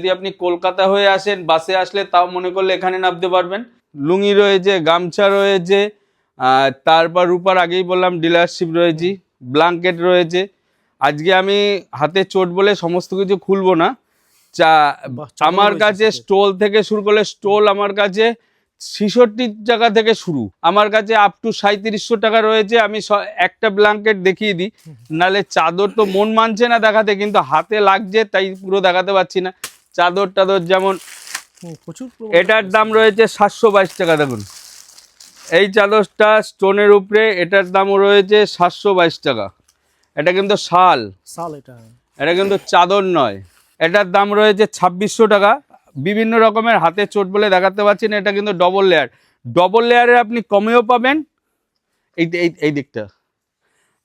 যদি আপনি কলকাতা হয়ে আসেন বাসে আসলে তাও মনে করলে এখানে নামতে পারবেন। লুঙ্গি রয়েছে গামছা রয়েছে তারপর রূপার আগেই বললাম ডিলারশিপ রয়েছে ব্ল্যাঙ্কেট রয়েছে। আজকে আমি হাতে চোট বলে সমস্ত কিছু খুলবো না। চা আমার কাছে সেটা। স্টোল থেকে শুরু করলে স্টোল আমার কাছে ছিষট্টি টাকা থেকে শুরু। আমার কাছে আপ টু সাঁত্রিশশো টাকা রয়েছে আমি একটা ব্ল্যাঙ্কেট দেখিয়ে দিই। নালে চাদর তো মন মানছে না দেখাতে কিন্তু হাতে লাগছে তাই পুরো দেখাতে পারছি না। চাদর টাদর যেমন প্রচুর এটার দাম রয়েছে সাতশো বাইশ টাকা দেখুন। এই চাদরটা স্টোনের উপরে এটার দামও রয়েছে সাতশো বাইশ টাকা। এটা কিন্তু শাল। শাল এটা। এটা কিন্তু চাদর নয়। এটার দাম রয়েছে ছাব্বিশশো টাকা। বিভিন্ন রকমের হাতে চোট বলে দেখাতে পারছি না এটা কিন্তু ডবল লেয়ার ডবল লেয়ারের আপনি কমেও পাবেন। এই এই দিকটা।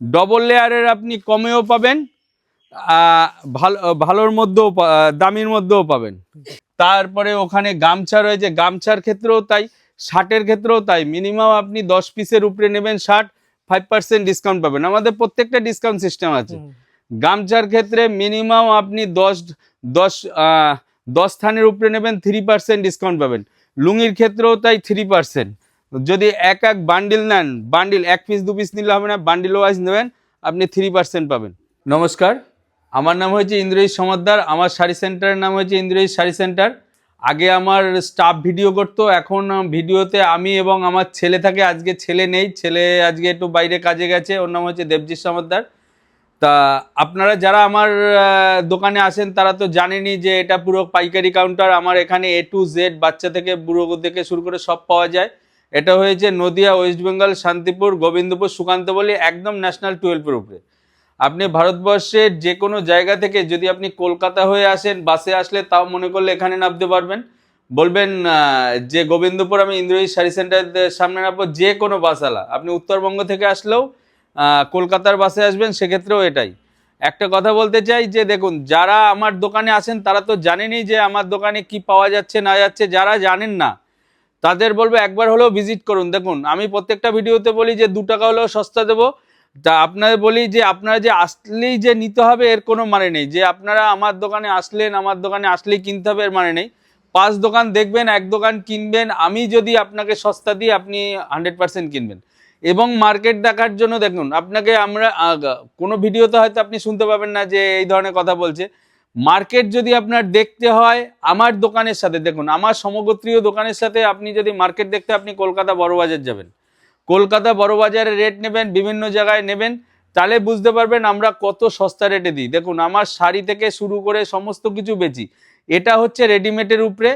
ডবল লেয়ারের আপনি কমেও পাবেন। ভালো ভালোর মধ্যেও দামির মধ্যেও পাবেন। তারপরে ওখানে গামছা রয়েছে। গামছার ক্ষেত্রেও তাই শার্টের ক্ষেত্রেও তাই। মিনিমাম আপনি দশ পিসের উপরে নেবেন শার্ট ফাইভ পার্সেন্ট ডিসকাউন্ট পাবেন। আমাদের প্রত্যেকটা ডিসকাউন্ট সিস্টেম আছে। গামছার ক্ষেত্রে মিনিমাম আপনি দশ দশ দশ স্থানের উপরে নেবেন থ্রি পার্সেন্ট ডিসকাউন্ট পাবেন। লুঙ্গির ক্ষেত্রেও তাই থ্রি পার্সেন্ট যদি এক এক বান্ডিল নেন বান্ডিল এক পিস দু পিস নিলে হবে না বান্ডিল ওয়াইজ নেবেন আপনি থ্রি পার্সেন্ট পাবেন। নমস্কার। আমার নাম হয়েছে ইন্দ্রজিৎ সমাদ্দার আমার শাড়ি সেন্টারের নাম হয়েছে ইন্দ্রজিৎ শাড়ি সেন্টার। আগে আমার স্টাফ ভিডিও করতো, এখন ভিডিওতে আমি এবং আমার ছেলে থাকে, আজকে ছেলে নেই, ছেলে আজকে একটু বাইরে কাজে গেছে, ওর নাম হচ্ছে দেবজিৎ সমাদ্দার তা আপনারা যারা আমার দোকানে আসেন, তারা তো জানেনই যে এটা পুরো পাইকারি কাউন্টার আমার এখানে এ টু জেড বাচ্চা থেকে বুড়ো থেকে শুরু করে সব পাওয়া যায়। এটা হয়েছে নদিয়া ওয়েস্ট বেঙ্গল শান্তিপুর, গোবিন্দপুর, সুকান্ত বলি, একদম ন্যাশনাল টুয়েলভের উপরে। আপনি ভারতবর্ষের যে কোনো জায়গা থেকে যদি আপনি কলকাতা হয়ে আসেন, বাসে আসলে তাও মনে করলে এখানে নামতে পারবেন। বলবেন যে গোবিন্দপুর আমি ইন্দ্রজিৎ শাড়ি সেন্টারের সামনে নামবো, যে কোনো বাসওয়ালা। আপনি উত্তরবঙ্গ থেকে আসলেও কলকাতার বাসে আসবেন, সেক্ষেত্রেও এটাই। একটা কথা বলতে চাই যে, দেখুন, যারা আমার দোকানে আসেন, তারা তো জানেনই যে আমার দোকানে কি পাওয়া যাচ্ছে, না যাচ্ছে, যারা জানেন না, তাদের বলব একবার হলেও ভিজিট করুন। দেখুন, আমি প্রত্যেকটা ভিডিওতে বলি যে, দু টাকা হলেও সস্তা দেবো তা আপনাদের বলি যে আপনারা যে আসলেই যে নিতে হবে, এর কোনো মানে নেই। যে আপনারা আমার দোকানে আসলেন, আমার দোকানে আসলেই কিনতে হবে, এর মানে নেই। পাঁচ দোকান দেখবেন, এক দোকান কিনবেন, আমি যদি আপনাকে সস্তা দিই, আপনি হান্ড্রেড পার্সেন্ট কিনবেন। এবং মার্কেট দেখার জন্য দেখুন, আপনাকে আমরা কোনো ভিডিওতে হয়তো আপনি শুনতে পাবেন না যে এই ধরনের কথা বলছে। মার্কেট যদি আপনার দেখতে হয়, আমার দোকানের সাথে, দেখুন, আমার সমগোত্রীয় দোকানের সাথে আপনি যদি মার্কেট দেখতে আপনি কলকাতা বড়বাজার যাবেন। কলকাতা বড়বাজারে রেট নেবেন, বিভিন্ন জায়গায় নেবেন, তাহলে বুঝতে পারবেন আমরা কত সস্তা রেটে দিই। দেখুন, আমার শাড়ি থেকে শুরু করে সমস্ত কিছু বেচি। এটা হচ্ছে রেডিমেডের উপরে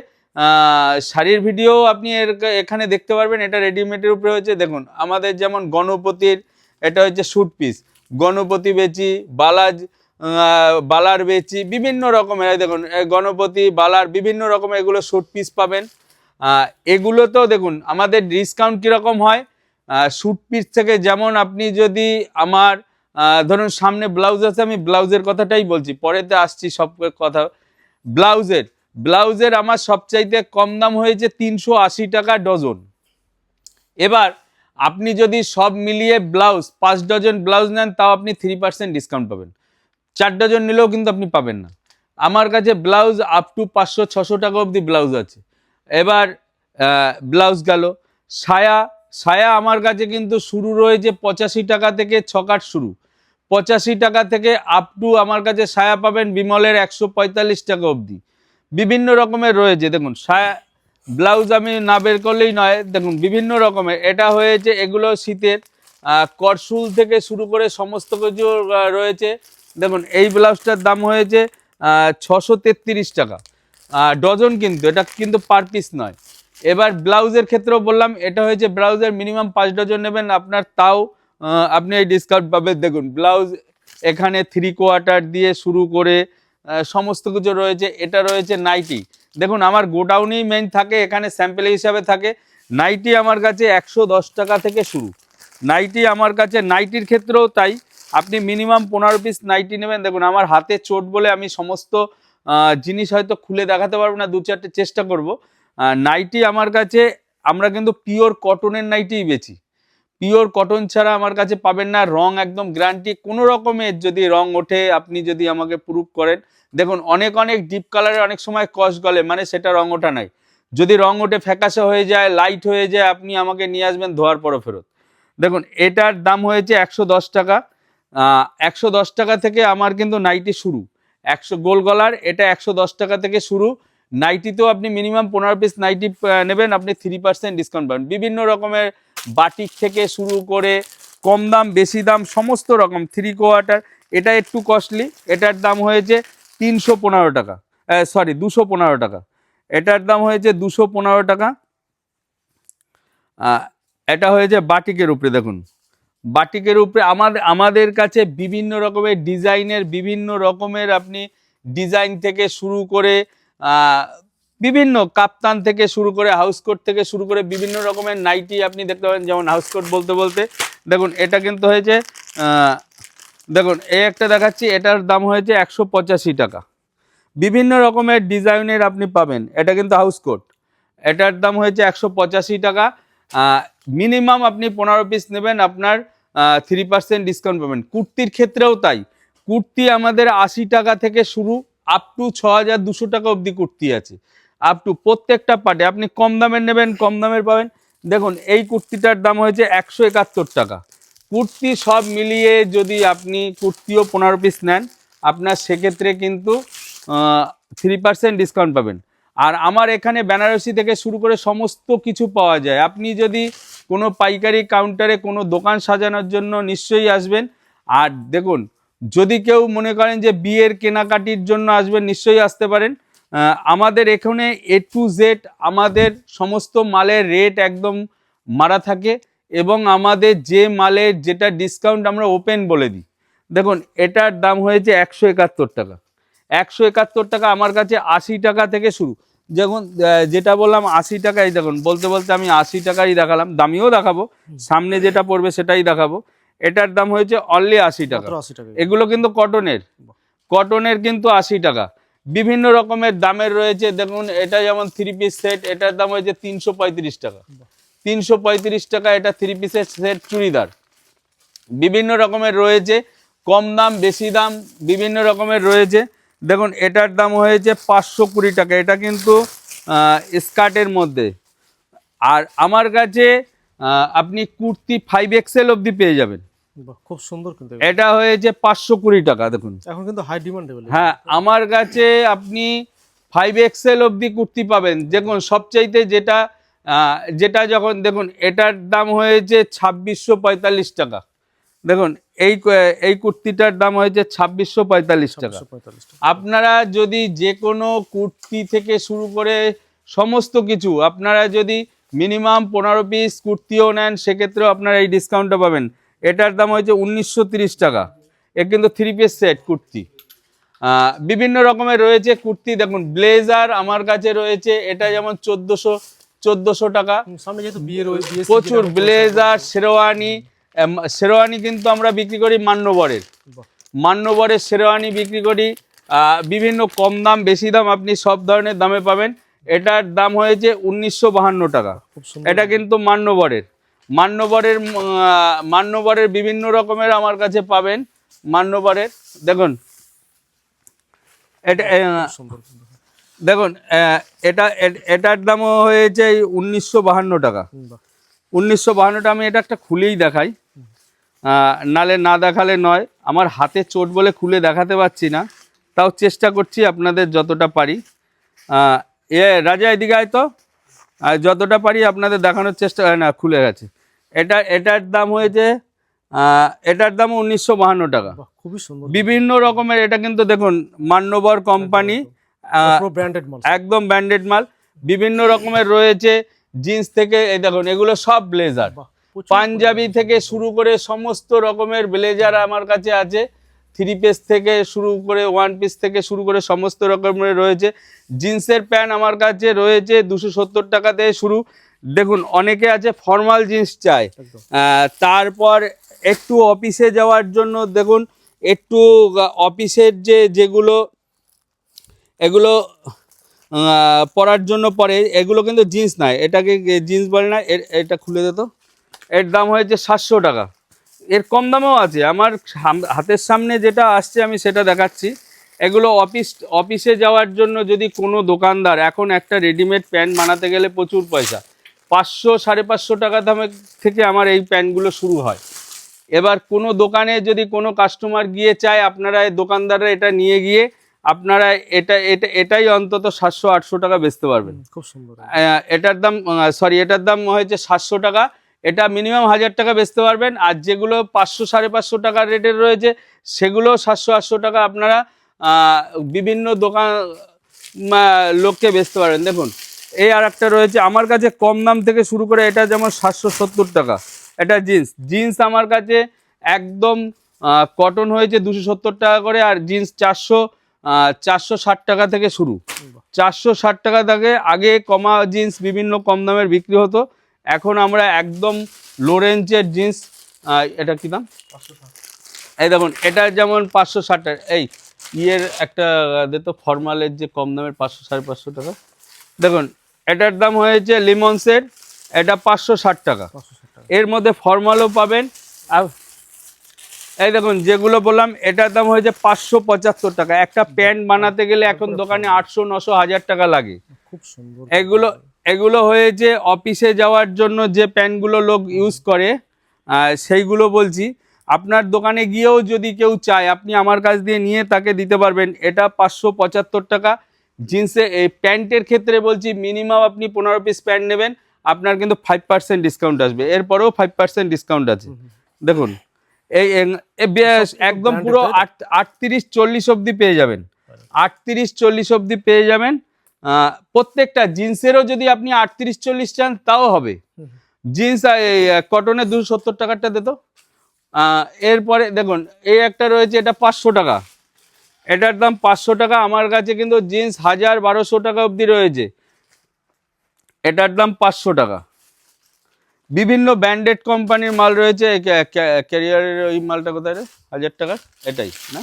শাড়ির ভিডিও আপনি এর এখানে দেখতে পারবেন, এটা রেডিমেডের উপরে হচ্ছে দেখুন, আমাদের যেমন গণপতির, এটা হচ্ছে স্যুট পিস গণপতি বেচি, বালাজ বালার বেচি, বিভিন্ন রকমের। দেখুন গণপতি, বালার, বিভিন্ন রকমের এগুলো স্যুট পিস পাবেন। এগুলো তো দেখুন, আমাদের ডিসকাউন্ট কীরকম হয়? পিস থেকে যেমন আপনি যদি আমার ধরুন সামনে ব্লাউজ আছে, আমি ব্লাউজের কথাটাই বলছি। পরেতে আসছি সব কথা। ব্লাউজের ব্লাউজের আমার সবচাইতে কম দাম হয়েছে তিনশো আশি টাকা ডজন। এবার আপনি যদি সব মিলিয়ে ব্লাউজ পাঁচ ডজন ব্লাউজ নেন, তাও আপনি থ্রি পার্সেন্ট ডিসকাউন্ট পাবেন। চার ডজন নিলেও কিন্তু আপনি পাবেন না। আমার কাছে ব্লাউজ আপ টু পাঁচশো, ছশো টাকা অবধি ব্লাউজ আছে। এবার ব্লাউজ গেল। সায়া সায়া আমার কাছে কিন্তু শুরু রয়েছে পঁচাশি টাকা থেকে ছকাট শুরু। পঁচাশি টাকা থেকে আপ টু আমার কাছে সায়া পাবেন বিমলের একশো পঁয়তাল্লিশ টাকা অবধি। বিভিন্ন রকমের রয়েছে, দেখুন সায়া ব্লাউজ আমি না বের করলেই নয়, দেখুন, বিভিন্ন রকমের। এটা হয়েছে, এগুলো শীতের করসুল থেকে শুরু করে সমস্ত কিছু রয়েছে। দেখুন, এই ব্লাউজটার দাম হয়েছে ছশো টাকা। ডজন কিন্তু, এটা কিন্তু পার পিস নয়। এবার ব্লাউজের ক্ষেত্রেও বললাম, এটা হয়েছে ব্লাউজের মিনিমাম পাঁচ ডজন নেবেন। আপনার তাও আপনি এই ডিসকাউন্ট পাবেন। দেখুন, ব্লাউজ এখানে থ্রি কোয়ার্টার দিয়ে শুরু করে সমস্ত কিছু রয়েছে। এটা রয়েছে নাইটি দেখুন, আমার গোডাউনেই মেন থাকে, এখানে স্যাম্পেল হিসাবে থাকে। নাইটি আমার কাছে একশো দশ টাকা থেকে শুরু। নাইটি আমার কাছে নাইটির ক্ষেত্রেও তাই। আপনি মিনিমাম পনেরো পিস নাইটি নেবেন। দেখুন, আমার হাতে চোট বলে আমি সমস্ত জিনিস হয়তো খুলে দেখাতে পারব না দু চারটে চেষ্টা করব। নাইটি আমার কাছে, আমরা কিন্তু পিওর কটনের নাইটিই বেচি। পিওর কটন ছাড়া আমার কাছে পাবেন না, রং একদম গ্যারান্টি কোনো রকমের যদি রং ওঠে, আপনি যদি আমাকে প্রুভ করেন। দেখুন, অনেক অনেক ডিপ কালারে অনেক সময় কস গলে মানে সেটা রং ওঠা নাই। যদি রং ওঠে, ফ্যাকাশে হয়ে যায় লাইট হয়ে যায়, আপনি আমাকে নিয়ে আসবেন ধোয়ার পরও ফেরত। দেখুন, এটার দাম হয়েছে একশো দশ টাকা। একশো দশ টাকা থেকে আমার কিন্তু নাইটি শুরু। একশো গোল গলার, এটা একশো দশ টাকা থেকে শুরু। নাইটিতেও আপনি মিনিমাম পনেরো পিস নাইটি নেবেন, আপনি থ্রি পার্সেন্ট ডিসকাউন্ট পাবেন। বিভিন্ন রকমের বাটিক থেকে শুরু করে কম দাম, বেশি দাম, সমস্ত রকম থ্রি কোয়ার্টার এটা একটু কস্টলি এটার দাম হয়েছে তিনশো পনেরো টাকা। সরি দুশো পনেরো টাকা। এটার দাম হয়েছে দুশো পনেরো টাকা। এটা হয়েছে বাটিকের উপরে, দেখুন। বাটিকের উপরে আমাদের আমাদের কাছে বিভিন্ন রকমের ডিজাইনের বিভিন্ন রকমের আপনি ডিজাইন থেকে শুরু করে বিভিন্ন কাপ্তান থেকে শুরু করে হাউস কোট থেকে শুরু করে বিভিন্ন রকমের নাইটি আপনি দেখতে পাবেন যেমন হাউস কোট বলতে বলতে। দেখুন, এটা কিন্তু হয়েছে দেখুন, এই একটা দেখাচ্ছি, এটার দাম হয়েছে একশো পঁচাশি টাকা। বিভিন্ন রকমের ডিজাইনের আপনি পাবেন, এটা কিন্তু হাউস কোট এটার দাম হয়েছে একশো পঁচাশি টাকা। মিনিমাম আপনি পনেরো পিস নেবেন, আপনার থ্রি পার্সেন্ট ডিসকাউন্ট পাবেন। কুর্তির ক্ষেত্রেও তাই। কুর্তি আমাদের আশি টাকা থেকে শুরু আপ টু ছ হাজার দুশো টাকা অবধি কুর্তি আছে। আপ টু প্রত্যেকটা পার্টে আপনি কম দামের নেবেন, কম দামের পাবেন। দেখুন, এই কুর্তিটার দাম হয়েছে একশো একাত্তর টাকা। কুর্তি সব মিলিয়ে যদি আপনি কুর্তিও পনেরো পিস নেন, আপনার সেক্ষেত্রে কিন্তু থ্রি পার্সেন্ট ডিসকাউন্ট পাবেন। আর আমার এখানে বেনারসি থেকে শুরু করে সমস্ত কিছু পাওয়া যায়। আপনি যদি কোনো পাইকারি কাউন্টারে কোনো দোকান সাজানোর জন্য নিশ্চয়ই আসবেন। আর দেখুন যদি কেউ মনে করেন যে বিয়ের কেনাকাটির জন্য আসবেন, নিশ্চয়ই আসতে পারেন। আমাদের এখানে এ টু জেড আমাদের সমস্ত মালের রেট একদম মারা থাকে এবং আমাদের যে মালের যেটা ডিসকাউন্ট আমরা ওপেন বলে দিই। দেখুন, এটার দাম হয়েছে একশো একাত্তর টাকা। একশো একাত্তর টাকা আমার কাছে আশি টাকা থেকে শুরু। যখন যেটা বললাম আশি টাকাই, দেখুন, বলতে বলতে আমি আশি টাকাই দেখালাম। দামিও দেখাবো, সামনে যেটা পড়বে সেটাই দেখাবো। এটার দাম হয়েছে অনলি আশি টাকা। এগুলো কিন্তু কটনের কটনের কিন্তু আশি টাকা। বিভিন্ন রকমের দামের রয়েছে। দেখুন এটা যেমন থ্রি পিস সেট এটার দাম হয়েছে তিনশো পঁয়ত্রিশ টাকা। তিনশো পঁয়ত্রিশ টাকা এটা থ্রি পিসের সেট চুড়িদার। বিভিন্ন রকমের রয়েছে। কম দাম বেশি দাম বিভিন্ন রকমের রয়েছে। দেখুন এটার দাম হয়েছে পাঁচশো কুড়ি টাকা। এটা কিন্তু স্কার্টের মধ্যে। আর আমার কাছে আপনি কুর্তি ফাইভ এক্সেল অবধি পেয়ে যাবেন। খুব সুন্দর কিন্তু। এটা হয়েছে পাঁচশো কুড়ি টাকা দেখুন। এখন কিন্তু হাই ডিমান্ডেবল হ্যাঁ আমার কাছে আপনি ফাইভ এক্সেল অবধি কুর্তি পাবেন। দেখুন সবচাইতে যেটা যেটা যখন দেখুন এটার দাম হয়েছে ছাব্বিশশো পঁয়তাল্লিশ টাকা। দেখুন এই এই কুর্তিটার দাম হয়েছে ছাব্বিশশো পঁয়তাল্লিশ টাকা। আপনারা যদি যে কোনো কুর্তি থেকে শুরু করে সমস্ত কিছু আপনারা যদি মিনিমাম পনেরো পিস কুর্তিও নেন সেক্ষেত্রেও আপনারা এই ডিসকাউন্টটা পাবেন। এটার দাম হয়েছে উনিশশো তিরিশ টাকা। এ কিন্তু থ্রি পিস সেট কুর্তি। বিভিন্ন রকমের রয়েছে কুর্তি। দেখুন ব্লেজার আমার কাছে রয়েছে। এটা যেমন চোদ্দোশো চোদ্দোশো টাকা। প্রচুর ব্লেজার শেরওয়ানি শেরওয়ানি কিন্তু আমরা বিক্রি করি মান্যবরের মান্যবরের শেরওয়ানি বিক্রি করি। বিভিন্ন কম দাম বেশি দাম আপনি সব ধরনের দামে পাবেন। এটার দাম হয়েছে উনিশশো বাহান্ন টাকা। এটা কিন্তু মান্যবরের মান্যবরের মান্যবরের বিভিন্ন রকমের আমার কাছে পাবেন মান্যবরের। দেখুন এটা। দেখুন এটা এটার দামও হয়েছে উনিশশো বাহান্ন টাকা। উনিশশো বাহান্নটা আমি এটা একটা খুলেই দেখাই। নালে না দেখালে নয় আমার হাতে চোট বলে খুলে দেখাতে পারছি না তাও চেষ্টা করছি আপনাদের যতটা পারি। এ রাজা এদিকে আয় তো। যতটা পারি আপনাদের দেখানোর চেষ্টা না খুলে গেছে। এটা এটার দাম হয়েছে এটার দাম উনিশশো বাহান্ন টাকা। খুবই সুন্দর। বিভিন্ন রকমের এটা কিন্তু দেখুন মান্যবর কোম্পানি একদম ব্র্যান্ডেড মাল। বিভিন্ন রকমের রয়েছে জিন্স থেকে এই দেখুন এগুলো সব ব্লেজার পাঞ্জাবি থেকে শুরু করে সমস্ত রকমের ব্লেজার আমার কাছে আছে। থ্রি পিস থেকে শুরু করে ওয়ান পিস থেকে শুরু করে সমস্ত রকমের রয়েছে। জিন্সের প্যান্ট আমার কাছে রয়েছে দুশো সত্তর টাকা থেকে শুরু। দেখুন অনেকে আছে ফর্মাল জিন্স চায়। তারপর একটু অফিসে যাওয়ার জন্য দেখুন একটু অফিসের যে যেগুলো এগুলো পরার জন্য পরে এগুলো কিন্তু জিন্স নয় এটাকে জিন্স বলে না? এটা খুলে দিত এর দাম হয়েছে সাতশো টাকা। এর কম দামও আছে। আমার হাতের সামনে যেটা আসছে আমি সেটা দেখাচ্ছি। এগুলো অফিস অফিসে যাওয়ার জন্য যদি কোনো দোকানদার এখন একটা রেডিমেড প্যান্ট বানাতে গেলে প্রচুর পয়সা। পাঁচশো সাড়ে পাঁচশো টাকা দামের থেকে আমার এই প্যান্টগুলো শুরু হয়। এবার কোনো দোকানে যদি কোনো কাস্টমার গিয়ে চায় আপনারা দোকানদাররা এটা নিয়ে গিয়ে আপনারা এটা এটা এটাই অন্তত সাতশো আটশো টাকা বেচতে পারবেন। খুব সুন্দর। এটার দাম সরি এটার দাম হয়েছে সাতশো টাকা। এটা মিনিমাম হাজার টাকা বেচতে পারবেন। আর যেগুলো পাঁচশো সাড়ে পাঁচশো টাকার রেটের রয়েছে সেগুলো সাতশো আটশো টাকা আপনারা বিভিন্ন দোকান লোককে বেচতে পারবেন। দেখুন এই আর একটা রয়েছে আমার কাছে কম দাম থেকে শুরু করে এটা যেমন সাতশো সত্তর টাকা। এটা জিন্স। জিন্স আমার কাছে একদম কটন হয়েছে দুশো সত্তর টাকা করে আর জিন্স চারশো চারশো ষাট টাকা থেকে শুরু। চারশো ষাট টাকা থেকে আগে কমা জিন্স বিভিন্ন কম দামের বিক্রি হতো। এখন আমরা একদম লো রেঞ্জের জিন্স এটা কি দাম? এই দেখুন এটা যেমন পাঁচশো ষাট টাকা। এই ইয়ের একটা দিত ফর্মালের যে কম দামের পাঁচশো সাড়ে পাঁচশো টাকা। দেখুন এটার দাম হয়েছে লিমন্সের এটা পাঁচশো ষাট টাকা। পাঁচশো ষাট টাকা। এর মধ্যে ফর্মালও পাবেন। আর এই দেখুন যেগুলো বললাম এটার দাম হয়েছে পাঁচশো পঁচাত্তর টাকা। একটা প্যান্ট বানাতে গেলে এখন দোকানে আটশো নশো হাজার টাকা লাগে। খুব সুন্দর। এগুলো এগুলো হয়েছে অফিসে যাওয়ার জন্য যে প্যান্টগুলো লোক ইউজ করে সেইগুলো বলছি। আপনার দোকানে গিয়েও যদি কেউ চায় আপনি আমার কাছ দিয়ে নিয়ে তাকে দিতে পারবেন। এটা পাঁচশো পঁচাত্তর টাকা। জিন্সে এই প্যান্টের ক্ষেত্রে বলছি মিনিমাম আপনি পনেরো পিস প্যান্ট নেবেন আপনার কিন্তু ফাইভ পার্সেন্ট ডিসকাউন্ট আসবে। এরপরেও ফাইভ পার্সেন্ট ডিসকাউন্ট আছে। দেখুন এই একদম পুরো আট আটত্রিশ চল্লিশ অব্দি পেয়ে যাবেন। আটত্রিশ চল্লিশ অব্দি পেয়ে যাবেন। প্রত্যেকটা জিন্সেরও যদি আপনি আটত্রিশ চল্লিশ চান তাও হবে। জিন্স এই কটনের দুশো সত্তর টাকারটা দিত এরপরে দেখুন এই একটা রয়েছে এটা পাঁচশো টাকা। এটার দাম পাঁচশো টাকা, আমার কাছে কিন্তু জিন্স হাজার বারোশো টাকা অবধি রয়েছে। এটার দাম পাঁচশো টাকা। বিভিন্ন ব্র্যান্ডেড কোম্পানির মাল রয়েছে ক্যারিয়ারের ওই মালটা কোথায় রে? হাজার টাকা, এটাই, না?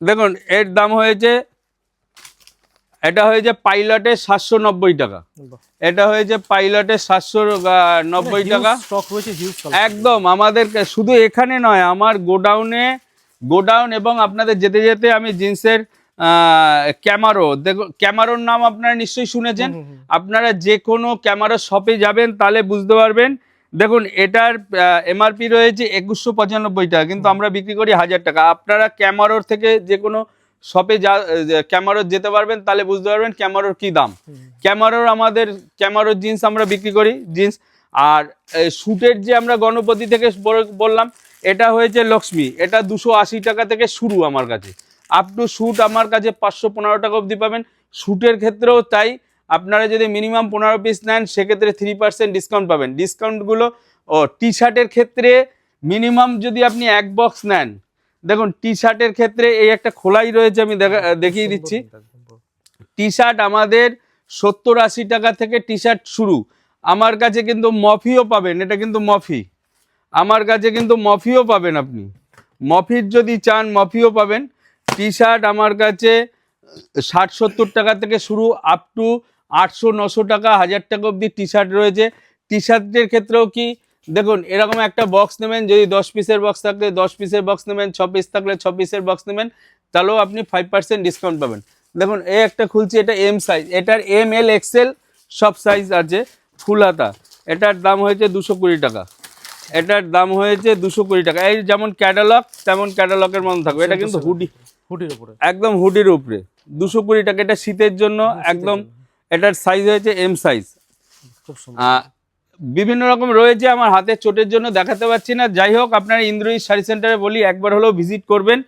দেখুন, এর দাম হয়েছে এটা হয়েছে পাইলটের সাতশো নব্বই টাকা। এটা হয়েছে পাইলটের সাতশো নব্বই টাকা। রয়েছে হিউজ একদম আমাদের শুধু এখানে নয় আমার গোডাউনে গোডাউন এবং আপনাদের যেতে যেতে আমি জিন্সের ক্যামারো। দেখো ক্যামারোর নাম আপনারা নিশ্চয়ই শুনেছেন। আপনারা যে কোনো ক্যামেরা শপে যাবেন তাহলে বুঝতে পারবেন। দেখুন এটার এমআরপি রয়েছে একুশশো পঁচানব্বই টাকা কিন্তু আমরা বিক্রি করি হাজার টাকা। আপনারা ক্যামারোর থেকে যে কোনো শপে যা ক্যামারোর যেতে পারবেন তাহলে বুঝতে পারবেন ক্যামারোর কি দাম। ক্যামারোর আমাদের ক্যামারোর জিন্স আমরা বিক্রি করি জিন্স। আর স্যুটের যে আমরা গণপতি থেকে বললাম এটা হয়েছে লক্ষ্মী। এটা দুশো আশি টাকা থেকে শুরু আমার কাছে। আপ টু শ্যুট আমার কাছে পাঁচশো পনেরো টাকা অবধি পাবেন। শ্যুটের ক্ষেত্রেও তাই। আপনারা যদি মিনিমাম পনেরো পিস নেন সেক্ষেত্রে থ্রি পার্সেন্ট ডিসকাউন্ট পাবেন। ডিসকাউন্টগুলো ও টি শার্টের ক্ষেত্রে মিনিমাম যদি আপনি এক বক্স নেন দেখুন টি শার্টের ক্ষেত্রে এই একটা খোলাই রয়েছে, আমি দেখা দেখিয়ে দিচ্ছি। টি শার্ট আমাদের সত্তর আশি টাকা থেকে টি শার্ট শুরু। আমার কাছে কিন্তু মফিও পাবেন, এটা কিন্তু মফি। আমার কাছে কিন্তু মফিও পাবেন আপনি। মফির যদি চান, মফিও পাবেন। টি শার্ট আমার কাছে ষাট সত্তর টাকা থেকে শুরু আপ টু আটশো, নশো টাকা, হাজার টাকা অবধি টি শার্ট রয়েছে। টি শার্টের ক্ষেত্রেও কি দেখুন এরকম একটা বক্স নেবেন যদি দশ পিসের বক্স থাকলে দশ পিসের বক্স নেবেন ছ পিস থাকলে ছ পিসের বক্স নেবেন তাহলেও আপনি ফাইভ পার্সেন্ট ডিসকাউন্ট পাবেন। দেখুন এই একটা খুলছি এটা এম সাইজ এটার এম এল এক্সেল সব সাইজ আছে ফুল হাতা। এটার দাম হয়েছে দুশো কুড়ি টাকা। এটার দাম হয়েছে দুশো কুড়ি টাকা। এই যেমন ক্যাটালগ তেমন ক্যাটালগের মতো থাকবে। এটা কিন্তু হুডি হুডির উপরে। একদম হুডির উপরে। দুশো কুড়ি টাকা এটা শীতের জন্য একদম এটার সাইজ হয়েছে এম সাইজ খুব সুন্দর। বিভিন্ন রকম রয়েছে আমার হাতের চোটের জন্য দেখাতে পাচ্ছি না। যাই হোক আপনারা ইন্দ্রজিৎ শাড়ি সেন্টারে বলি একবার হলেও ভিজিট করবেন।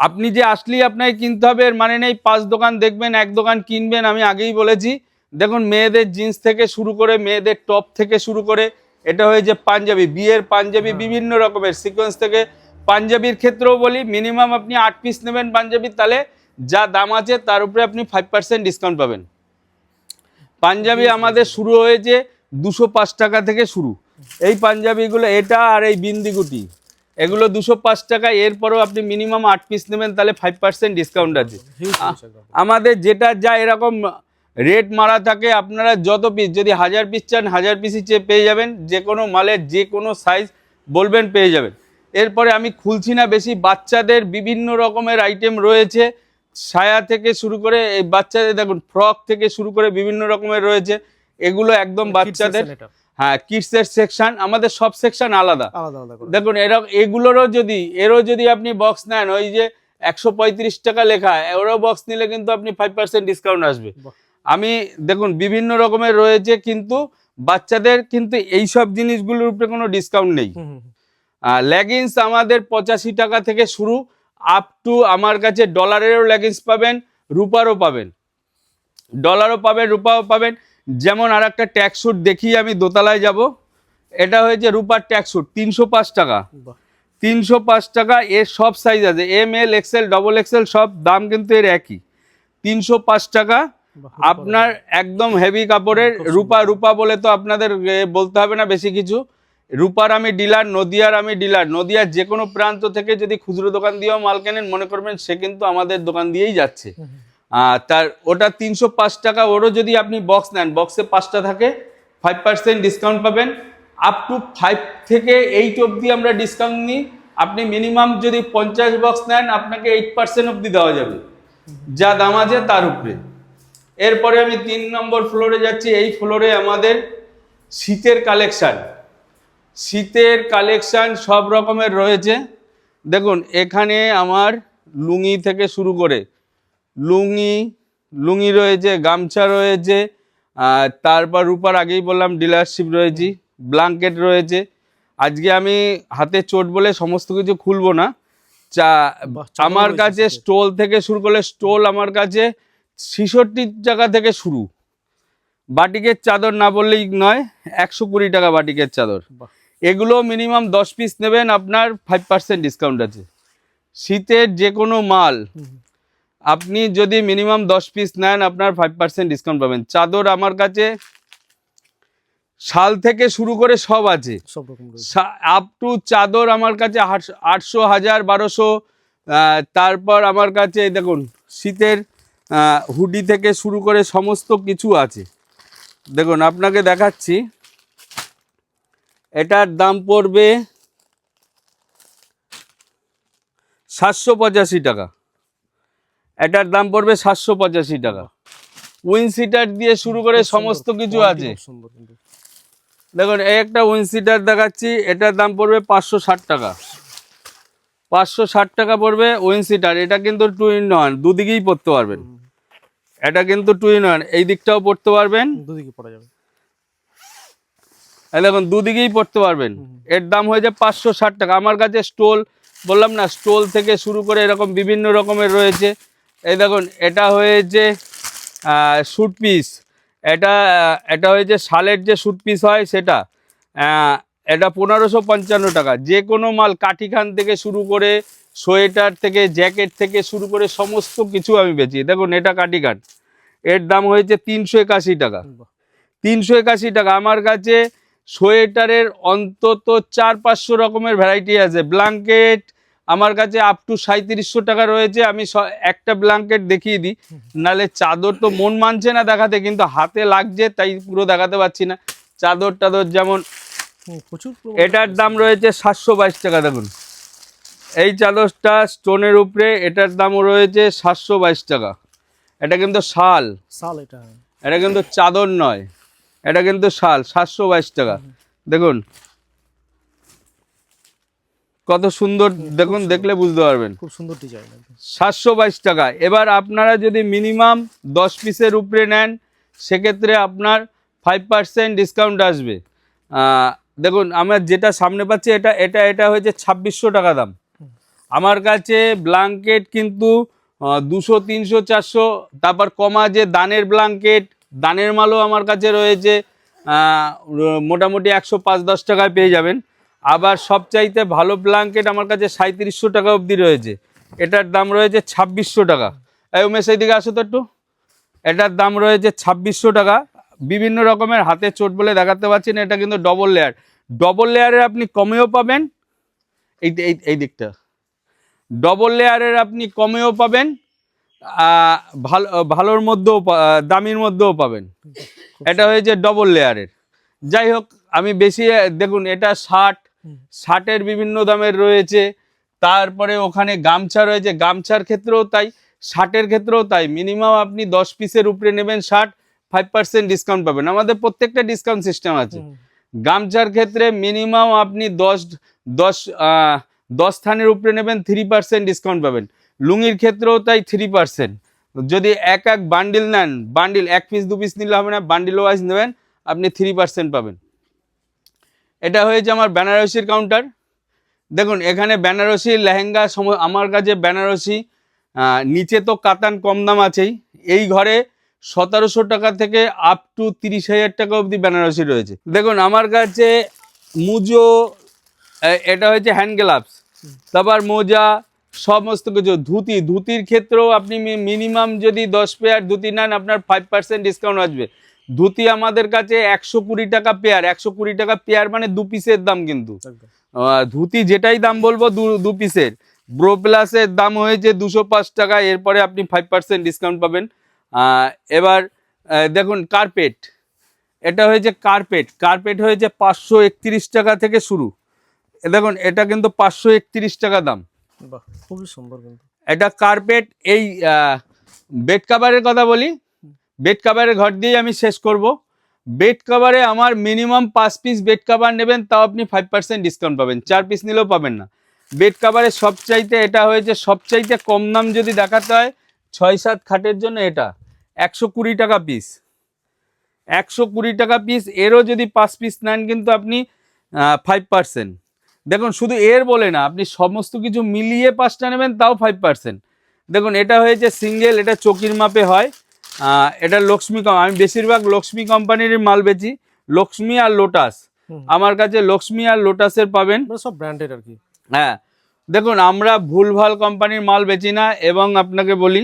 আপনি যে আসলেই আপনাকে কিনতে হবে এর মানে নেই পাঁচ দোকান দেখবেন এক দোকান কিনবেন আমি আগেই বলেছি। দেখুন মেয়েদের জিন্স থেকে শুরু করে মেয়েদের টপ থেকে শুরু করে এটা হয়েছে পাঞ্জাবি বিয়ের পাঞ্জাবি বিভিন্ন রকমের সিকোয়েন্স থেকে। পাঞ্জাবির ক্ষেত্রেও বলি মিনিমাম আপনি আট পিস নেবেন পাঞ্জাবি তাহলে যা দাম আছে তার উপরে আপনি ফাইভ পার্সেন্ট ডিসকাউন্ট পাবেন। পাঞ্জাবি আমাদের শুরু হয়েছে দুশো পাঁচ টাকা থেকে শুরু। এই পাঞ্জাবিগুলো এটা আর এই বিন্দিগুটি এগুলো দুশো পাঁচ টাকা এরপরেও আপনি মিনিমাম আট পিস নেবেন তাহলে ফাইভ পার্সেন্ট ডিসকাউন্ট আছে। আমাদের যেটা যা এরকম রেট মারা থাকে আপনারা যত পিস যদি হাজার পিস চান হাজার পিসই চেয়ে পেয়ে যাবেন যে কোনো মালের যে কোনো সাইজ বলবেন পেয়ে যাবেন। এরপরে আমি খুলছি না বেশি বাচ্চাদের বিভিন্ন রকমের আইটেম রয়েছে সায়া থেকে শুরু করে এই বাচ্চাদের দেখুন ফ্রক থেকে শুরু করে বিভিন্ন রকমের রয়েছে। এগুলো একদম বাচ্চাদের। হ্যাঁ কিডসের সেকশন আমাদের সব সেকশন আলাদা। দেখুন এরা এগুলোরও যদি এরও যদি আপনি বক্স নেন ওই যে একশো পঁয়ত্রিশ টাকা লেখা এরও বক্স নিলে কিন্তু আপনি ফাইভ পার্সেন্ট ডিসকাউন্ট আসবে। আমি দেখুন বিভিন্ন রকমের রয়েছে কিন্তু বাচ্চাদের কিন্তু এই সব জিনিসগুলোর উপরে কোনো ডিসকাউন্ট নেই। লেগিংস আমাদের পঁচাশি টাকা থেকে শুরু আপ টু আমার কাছে ডলারেরও লেগিংস পাবেন রুপারও পাবেন। ডলারও পাবেন রুপাও পাবেন। যেমন আর একটা ট্যাক্স স্যুট দেখিয়ে আমি দোতলায় যাব। এটা হয়েছে রূপার ট্যাক্স স্যুট তিনশো পাঁচ টাকা। তিনশো পাঁচ টাকা এর সব সাইজ আছে। M L XL double XL সব দাম কিন্তু এর একই। তিনশো পাঁচ টাকা। আপনার একদম হেভি কাপড়ের রূপা রূপা বলে তো আপনাদের বলতে হবে না বেশি কিছু। রূপার আমি ডিলার নদিয়ার আমি ডিলার। নদিয়ার যে কোনো প্রান্ত থেকে যদি খুচরো দোকান দিয়েও মাল কেনেন মনে করবেন সে কিন্তু আমাদের দোকান দিয়েই যাচ্ছে। তার ওটা তিনশো পাঁচ টাকা, ওরও যদি আপনি বক্স নেন বক্সে পাঁচটা থাকে ফাইভ পার্সেন্ট ডিসকাউন্ট পাবেন। আপ টু ফাইভ থেকে এইট অবধি আমরা ডিসকাউন্ট নিই। আপনি মিনিমাম যদি পঞ্চাশ বক্স নেন, আপনাকে এইট পার্সেন্ট অবধি দেওয়া যাবে। যা দাম আছে তার উপরে। এরপরে আমি তিন নম্বর ফ্লোরে যাচ্ছি। এই ফ্লোরে আমাদের শীতের কালেকশান শীতের কালেকশান সব রকমের রয়েছে। দেখুন, এখানে আমার লুঙ্গি থেকে শুরু করে লুঙ্গি লুঙ্গি রয়েছে গামছা রয়েছে তারপর রূপার আগেই বললাম ডিলারশিপ রয়েছে ব্ল্যাঙ্কেট রয়েছে। আজকে আমি হাতে চোট বলে সমস্ত কিছু খুলবো না। চা আমার কাছে স্টোল থেকে শুরু করলে স্টোল আমার কাছে ছিষট্টি টাকা থেকে শুরু। বাটিকের চাদর না বললেই নয় একশো কুড়ি টাকা বাটিকের চাদর। এগুলো মিনিমাম দশ পিস নেবেন আপনার ফাইভ পার্সেন্ট ডিসকাউন্ট আছে। শীতের যে কোনো মাল। আপনি যদি মিনিমাম দশ পিস নেন আপনার ফাইভ পার্সেন্ট ডিসকাউন্ট পাবেন। চাদর আমার কাছে শাল থেকে শুরু করে সব আছে। সব রকম রয়েছে। আপ টু চাদর আমার কাছে আটশো- আটশো হাজার বারোশো তারপর আমার কাছে দেখুন শীতের হুডি থেকে শুরু করে সমস্ত কিছু আছে। দেখুন আপনাকে দেখাচ্ছি। এটার দাম পড়বে সাতশো পঁচাশি টাকা। এটার দাম পড়বে সাতশো পঁচাশি টাকা। উইনসিটার দিয়ে শুরু করে সমস্ত কিছু আছে। দেখুন এই একটা উইনসিটার দেখাচ্ছি এটার দাম পড়বে পাঁচশো ষাট টাকা। পাঁচশো ষাট টাকা পড়বে উইনসিটার এটা কিন্তু টু ইন ওয়ান দুদিকেই পড়তে পারবেন। এটা কিন্তু টু ইন ওয়ান এই দিকটাও পড়তে পারবেন। দুদিকে পড়া যাবে। দেখুন দুদিকেই পড়তে পারবেন। এর দাম হয়েছে পাঁচশো ষাট টাকা। আমার কাছে স্টোল বললাম না স্টোল থেকে শুরু করে এরকম বিভিন্ন রকমের রয়েছে। এই দেখুন, এটা হয়েছে স্যুট পিস এটা এটা হয়েছে শালের যে স্যুট পিস হয় সেটা। এটা পনেরোশো পঞ্চান্ন টাকা। যে কোনো মাল কাঠিখান থেকে শুরু করে সোয়েটার থেকে, জ্যাকেট থেকে শুরু করে সমস্ত কিছু আমি বেচি। দেখুন, এটা কাঠিখান। এর দাম হয়েছে তিনশো একাশি টাকা। তিনশো একাশি টাকা। আমার কাছে সোয়েটারের অন্তত চার পাঁচশো রকমের ভ্যারাইটি আছে। ব্ল্যাঙ্কেট আমার কাছে আপ টু সাঁত্রিশশো টাকা রয়েছে আমি একটা ব্ল্যাঙ্কেট দেখিয়ে দিই। নালে চাদর তো মন মানছে না দেখাতে কিন্তু হাতে লাগছে তাই পুরো দেখাতে পাচ্ছি না। চাদর টাদর যেমন এটার দাম রয়েছে সাতশো বাইশ টাকা দেখুন। এই চাদরটা স্টোনের উপরে এটার দামও রয়েছে সাতশো বাইশ টাকা। এটা কিন্তু শাল। শাল এটা। এটা কিন্তু চাদর নয়। এটা কিন্তু শাল সাতশো বাইশ টাকা। দেখুন কত সুন্দর দেখুন দেখলে বুঝতে পারবেন। খুব সুন্দর ডিজাইন সাতশো বাইশ টাকা। এবার আপনারা যদি মিনিমাম দশ পিসের উপরে নেন সেক্ষেত্রে আপনার ফাইভ পার্সেন্ট ডিসকাউন্ট আসবে। দেখুন আমরা যেটা সামনে পাচ্ছি এটা এটা এটা হয়েছে ছাব্বিশশো টাকা দাম। আমার কাছে ব্লাঙ্কেট কিন্তু দুশো তিনশো চারশো তারপর কমা যে দানের ব্লাঙ্কেট দানের মালও আমার কাছে রয়েছে মোটামুটি একশো পাঁচ দশ টাকায় পেয়ে যাবেন। আবার সবচাইতে ভালো ব্ল্যাঙ্কেট আমার কাছে সাঁত্রিশশো টাকা অবধি রয়েছে। এটার দাম রয়েছে ছাব্বিশশো টাকা। এই উমেশ এই দিকে আসো তো একটু। এটার দাম রয়েছে ছাব্বিশশো টাকা। বিভিন্ন রকমের হাতে চোট বলে দেখাতে পাচ্ছি না এটা কিন্তু ডবল লেয়ার ডবল লেয়ারের আপনি কমেও পাবেন। এই এই এই দিকটা। ডবল লেয়ারের আপনি কমেও পাবেন। ভালো ভালোর মধ্যেও দামির মধ্যেও পাবেন। এটা হয়েছে ডবল লেয়ারের যাই হোক আমি বেশি দেখুন এটা ষাট ষাটের বিভিন্ন দামের রয়েছে তারপরে ওখানে গামছা রয়েছে গামছার ক্ষেত্রেও তাই শার্টের ক্ষেত্রেও তাই। মিনিমাম আপনি দশ পিসের উপরে নেবেন ষাট ফাইভ পার্সেন্ট ডিসকাউন্ট পাবেন। আমাদের প্রত্যেকটা ডিসকাউন্ট সিস্টেম আছে। গামছার ক্ষেত্রে মিনিমাম আপনি দশ দশ দশ থানের উপরে নেবেন থ্রি পার্সেন্ট ডিসকাউন্ট পাবেন। লুঙ্গির ক্ষেত্রেও তাই থ্রি পার্সেন্ট যদি এক এক বান্ডিল নেন বান্ডিল এক পিস দু পিস নিলে হবে না বান্ডিল ওয়াইজ নেবেন আপনি থ্রি পার্সেন্ট পাবেন। এটা হয়েছে আমার বেনারসির কাউন্টার দেখুন, এখানে বেনারসি, লেহেঙ্গা সম আমার কাছে বেনারসি নিচে তো কাতান কম দাম আছেই। এই ঘরে সতেরোশো টাকা থেকে আপ টু তিরিশ হাজার টাকা অবধি বেনারসি রয়েছে। দেখুন, আমার কাছে মুজো এটা হয়েছে হ্যান্ড গ্লাভস তারপর মোজা, সমস্ত কিছু। ধুতি, ধুতির ক্ষেত্রেও আপনি মিনিমাম যদি দশ পেয়ার ধুতি নেন, আপনার ফাইভ পার্সেন্ট ডিসকাউন্ট আসবে। ধুতি আমাদের কাছে একশো কুড়ি টাকা পেয়ার একশো কুড়ি টাকা পেয়ার মানে দু পিসের দাম কিন্তু। ধুতি যেটাই দাম বলব দু পিসের ব্রো প্লাসের দাম হয়েছে দুশো পাঁচ টাকা এরপরে আপনি ফাইভ পার্সেন্ট ডিসকাউন্ট পাবেন। এবার দেখুন কার্পেট এটা হয়েছে কার্পেট কার্পেট হয়েছে পাঁচশো একত্রিশ টাকা থেকে শুরু। দেখুন এটা কিন্তু পাঁচশো একত্রিশ টাকা দাম। খুবই সুন্দর কিন্তু। এটা কার্পেট এই বেড কাভারের কথা বলি। বেড কাভারের ঘর দিয়েই আমি শেষ করব। বেড কাভারে আমার মিনিমাম পাঁচ পিস বেড কাভার নেবেন, তাও আপনি ফাইভ পার্সেন্ট ডিসকাউন্ট পাবেন। চার পিস নিলেও পাবেন না। বেড কাভারে সবচাইতে এটা হয়েছে, সবচাইতে কম দাম যদি দেখাতে হয় ছয় সাত খাটের জন্য এটা, একশো কুড়ি টাকা পিস একশো কুড়ি টাকা পিস এরও যদি পাঁচ পিস নেন কিন্তু আপনি ফাইভ পার্সেন্ট দেখুন, শুধু এর বলে না, আপনি সমস্ত কিছু মিলিয়ে পাঁচটা নেবেন, তাও ফাইভ পার্সেন্ট দেখুন, এটা হয়েছে সিঙ্গেল এটা চকির মাপে হয়। এটা লক্ষ্মী কম আমি বেশিরভাগ লক্ষ্মী কোম্পানির মাল বেচি। লক্ষ্মী আর লোটাস। আমার কাছে লক্ষ্মী আর লোটাসের পাবেন। মানে সব ব্র্যান্ডেড আর কি। হ্যাঁ। দেখুন আমরা ভুলভাল কোম্পানির মাল বেচি না এবং আপনাকে বলি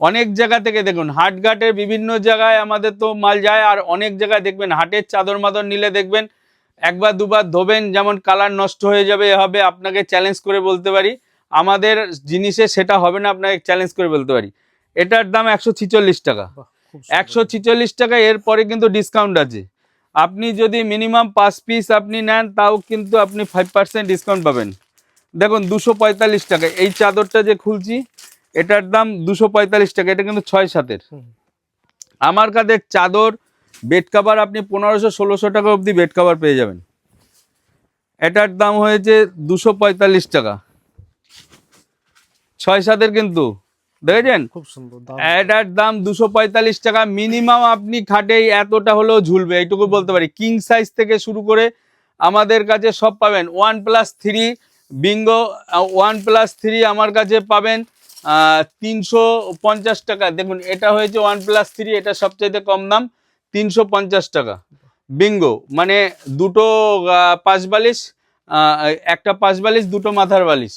অনেক জায়গা থেকে দেখুন হাটঘাটের বিভিন্ন জায়গায় আমাদের তো মাল যায় আর অনেক জায়গায় দেখবেন হাটের চাদর মাদর নিলে দেখবেন একবার দুবার ধোবেন যেমন কালার নষ্ট হয়ে যাবে এ হবে আপনাকে চ্যালেঞ্জ করে বলতে পারি। আমাদের জিনিসে সেটা হবে না আপনাকে চ্যালেঞ্জ করে বলতে পারি। এটার দাম একশো ছিচল্লিশ টাকা। একশো ছিচল্লিশ টাকা এরপরে কিন্তু ডিসকাউন্ট আছে। আপনি যদি মিনিমাম পাঁচ পিস আপনি নেন তাও কিন্তু আপনি ফাইভ পার্সেন্ট ডিসকাউন্ট পাবেন। দেখুন দুশো পঁয়তাল্লিশ টাকা। এই চাদরটা যে খুলছি এটার দাম দুশো পঁয়তাল্লিশ টাকা। এটা কিন্তু ছয় সাতের। আমার কাছে চাদর বেড কাভার আপনি পনেরোশো ষোলোশো টাকা অবধি বেড কাভার পেয়ে যাবেন। এটার দাম হয়েছে দুশো পঁয়তাল্লিশ টাকা। ছয় সাতের কিন্তু। দেখেছেন? খুব সুন্দর এটার দাম দুশো পঁয়তাল্লিশ টাকা। মিনিমাম আপনি খাটে এতটা হলেও ঝুলবে এইটুকু বলতে পারি। কিং সাইজ থেকে শুরু করে আমাদের কাছে সব পাবেন। One plus three bingo one plus three আমার কাছে পাবেন তিনশো পঞ্চাশ টাকা। দেখুন এটা হয়েছে ওয়ান প্লাস থ্রি এটা সবচাইতে কম দাম তিনশো পঞ্চাশ টাকা। বিঙ্গো মানে দুটো পাঁচ বালিশ একটা পাঁচ বালিশ দুটো মাথার বালিশ।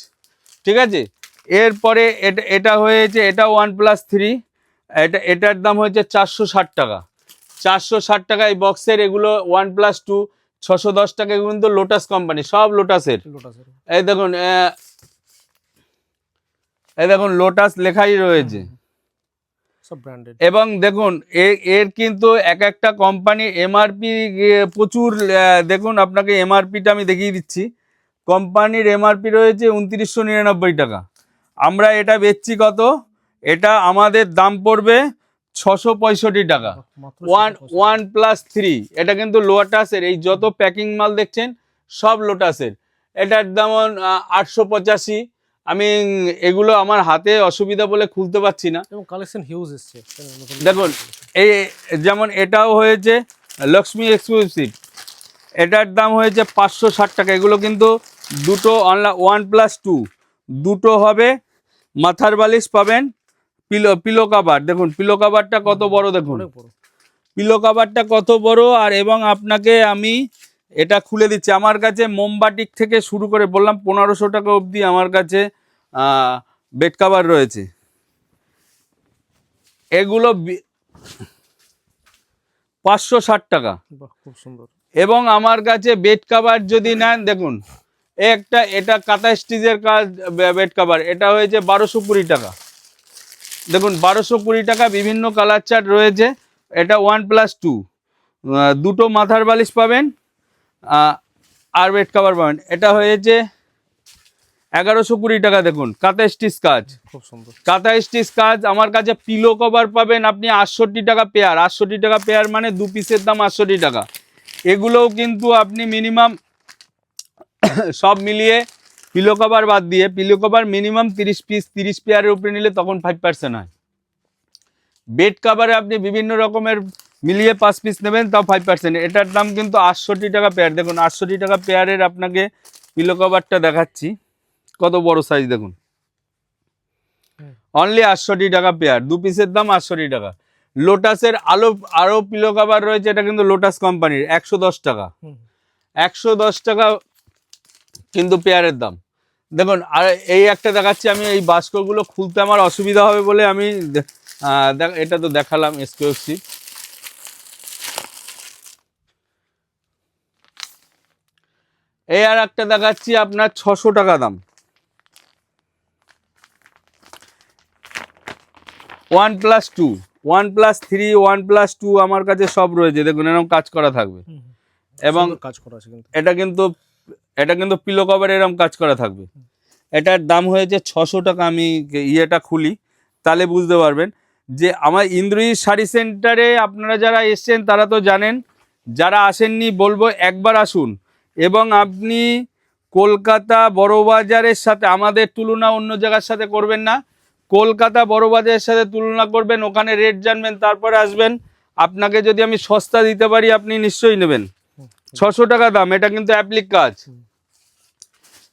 ঠিক আছে? এরপরে এটা এটা হয়েছে এটা ওয়ান প্লাস থ্রি এটা এটার দাম হয়েছে চারশো ষাট টাকা। চারশো ষাট টাকা এই বক্সের এগুলো ওয়ান প্লাস টু ছশো দশ টাকা এগুলো কিন্তু লোটাস কোম্পানি সব লোটাসের এই দেখুন এই দেখুন লোটাস লেখাই রয়েছে। এবং দেখুন এর কিন্তু এক একটা কোম্পানি এমআরপি প্রচুর দেখুন আপনাকে এমআরপিটা আমি দেখিয়ে দিচ্ছি। কোম্পানির এমআরপি রয়েছে উনত্রিশশো নিরানব্বই টাকা। আমরা এটা বেচছি কত? এটা আমাদের দাম পড়বে ছশো পঁয়ষট্টি টাকা। One one plus three. এটা কিন্তু লোটাসের। এই যত প্যাকিং মাল দেখছেন সব লোটাসের। এটার দাম আটশো পঁচাশি। আমি এগুলো আমার হাতে অসুবিধা বলে খুলতে পারছি না। কালেকশন হিউজ এসছে। দেখুন এই যেমন এটাও হয়েছে লক্ষ্মী এক্সক্লুসিভ এটার দাম হয়েছে পাঁচশো ষাট টাকা। এগুলো কিন্তু দুটো অনলাইন ওয়ান প্লাস টু দুটো হবে মাথার বালিশ পাবেন পিলো পিলো কাভার দেখুন পিলো কাভারটা কত বড় দেখুন। পিলো কাভারটা কত বড় আর এবং আপনাকে আমি এটা খুলে দিচ্ছি। আমার কাছে মোমবাটিক থেকে শুরু করে বললাম পনেরোশো টাকা অবধি আমার কাছে বেড কাভার রয়েছে। এগুলো পাঁচশো ষাট টাকা। খুব সুন্দর। এবং আমার কাছে বেড কাভার যদি নেন দেখুন একটা এটা কাঁথা স্টিচের কাজ বেড কাভার। এটা হয়েছে বারোশো কুড়ি টাকা। দেখুন বারোশো কুড়ি টাকা বিভিন্ন কালার চার্ট রয়েছে। এটা ওয়ান প্লাস টু। দুটো মাথার বালিশ পাবেন আর বেড কাভার পাবেন। এটা হয়েছে এগারোশো কুড়ি টাকা দেখুন কাতা স্টিচ কাজ। খুব সুন্দর। কাতা স্টিচ কাজ আমার কাছে পিলো কভার পাবেন আপনি আটষট্টি টাকা পেয়ার। আটষট্টি টাকা পেয়ার মানে দু পিসের দাম আটষট্টি টাকা। এগুলোও কিন্তু আপনি মিনিমাম সব মিলিয়ে পিলো কভার বাদ দিয়ে পিলো কভার মিনিমাম তিরিশ পিস তিরিশ পেয়ারের উপরে নিলে তখন ফাইভ পার্সেন্ট হয়। বেড কাভারে আপনি বিভিন্ন রকমের মিলিয়ে পাঁচ পিস নেবেন তাও ফাইভ পার্সেন্ট এটার দাম কিন্তু আটষট্টি টাকা পেয়ার দেখুন আটষট্টি টাকা পেয়ারের আপনাকে পিলো কভারটা দেখাচ্ছি। কত বড় সাইজ দেখুন। অনলি আটষট্টি টাকা পেয়ার দু পিসের দাম আটষট্টি টাকা। লোটাসের আলো আরও পিলো কভার রয়েছে এটা কিন্তু লোটাস কোম্পানির একশো দশ টাকা। একশো দশ টাকা কিন্তু পেয়ারের দাম। দেখুন আর এই একটা দেখাচ্ছি আমি এই বাস্কগুলো খুলতে আমার অসুবিধা হবে বলে আমি এটা তো দেখালাম এসকিউসি এই আর একটা দেখাচ্ছি আপনার ছশো টাকা দাম। One plus two one plus three one plus two আমার কাছে সব রয়েছে। দেখুন এরকম কাজ করা থাকবে। এবং কাজ করা আছে এটা কিন্তু এটা কিন্তু পিলো কভার এরকম কাজ করা থাকবে। এটার দাম হয়েছে ছশো টাকা আমি ইয়েটা খুলি তাহলে বুঝতে পারবেন যে আমার ইন্দ্রজিৎ শাড়ি সেন্টারে আপনারা যারা এসছেন তারা তো জানেন যারা আসেননি বলব একবার আসুন এবং আপনি কলকাতা বড়বাজারের সাথে আমাদের তুলনা অন্য জায়গার সাথে করবেন না কলকাতা বড়বাজারের সাথে তুলনা করবেন ওখানে রেট জানবেন তারপরে আসবেন আপনাকে যদি আমি সস্তা দিতে পারি আপনি নিশ্চয়ই নেবেন। ছশো টাকা দাম এটা কিন্তু অ্যাপ্লিক কাজ।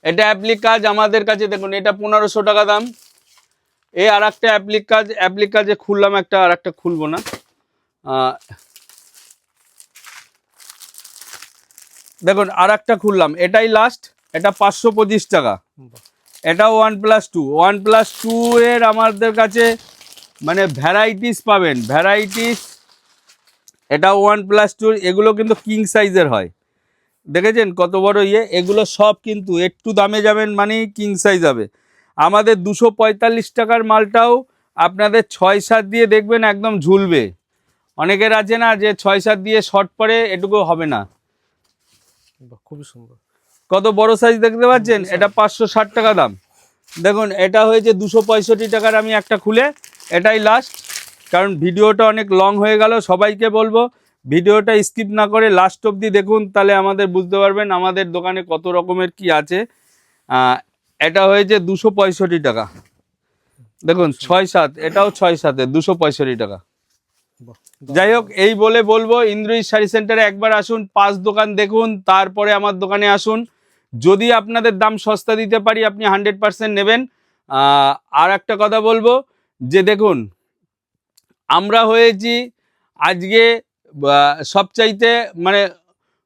এটা অ্যাপ্লিক কাজ আমাদের কাছে, দেখুন, এটা পনেরোশো টাকা দাম। এই আর একটা অ্যাপ্লিক কাজ অ্যাপ্লিক কাজে খুললাম একটা আর একটা খুলবো না। দেখুন আর একটা খুললাম, এটাই লাস্ট এটা পাঁচশো পঁচিশ টাকা। এটা one plus two one plus two এর আমাদের কাছে মানে ভ্যারাইটিস পাবেন ভ্যারাইটিস এটা ওয়ান প্লাস টু এগুলো কিন্তু কিং সাইজের হয়। দেখেছেন কত বড় ইয়ে? এগুলো সব কিন্তু একটু দামে যাবেন মানেই কিং সাইজ হবে। আমাদের দুশো পঁয়তাল্লিশ টাকার মালটাও আপনাদের ছয় সাত দিয়ে দেখবেন একদম ঝুলবে। অনেকের আছে না যে ছয় সাত দিয়ে শর্ট পরে এটুকু হবে না। খুবই সুন্দর। কত বড় সাইজ দেখতে পাচ্ছেন? এটা পাঁচশো ষাট টাকা দাম। দেখুন এটা হয়েছে দুশো পঁয়ষট্টি টাকার আমি একটা খুলে এটাই লাস্ট কারণ ভিডিওটা অনেক লং হয়ে গেল সবাইকে বলব ভিডিওটা স্কিপ না করে লাস্ট অবধি দেখুন তাহলে আমাদের বুঝতে পারবেন আমাদের দোকানে কত রকমের কি আছে। এটা হয়েছে দুশো পঁয়ষট্টি টাকা। দেখুন ছয় সাত এটাও ছয় সাতে দুশো পঁয়ষট্টি টাকা। যাই হোক এই বলে বলব ইন্দ্রজিৎ শাড়ি সেন্টারে একবার আসুন পাঁচ দোকান দেখুন তারপরে আমার দোকানে আসুন। যদি আপনাদের দাম সস্তা দিতে পারি আপনি হান্ড্রেড পার্সেন্ট নেবেন। আর একটা কথা বলব যে দেখুন আমরা হয়েছি আজকে সবচাইতে মানে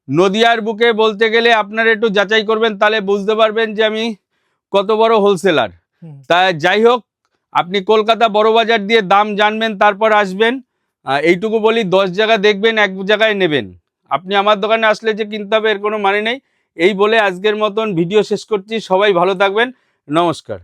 নদিয়ার বুকে বলতে গেলে আপনারা একটু যাচাই করবেন তাহলে বুঝতে পারবেন যে আমি কত বড় হোলসেলার তা যাই হোক আপনি কলকাতা বড় বাজার দিয়ে দাম জানবেন তারপর আসবেন। এইটুকু বলি দশ জায়গা দেখবেন এক জায়গায় নেবেন। আপনি আমার দোকানে আসলে যে কিনতে হবে এর কোনো মানে নেই। এই বলে আজকের মতন ভিডিও শেষ করছি। সবাই ভালো থাকবেন। নমস্কার।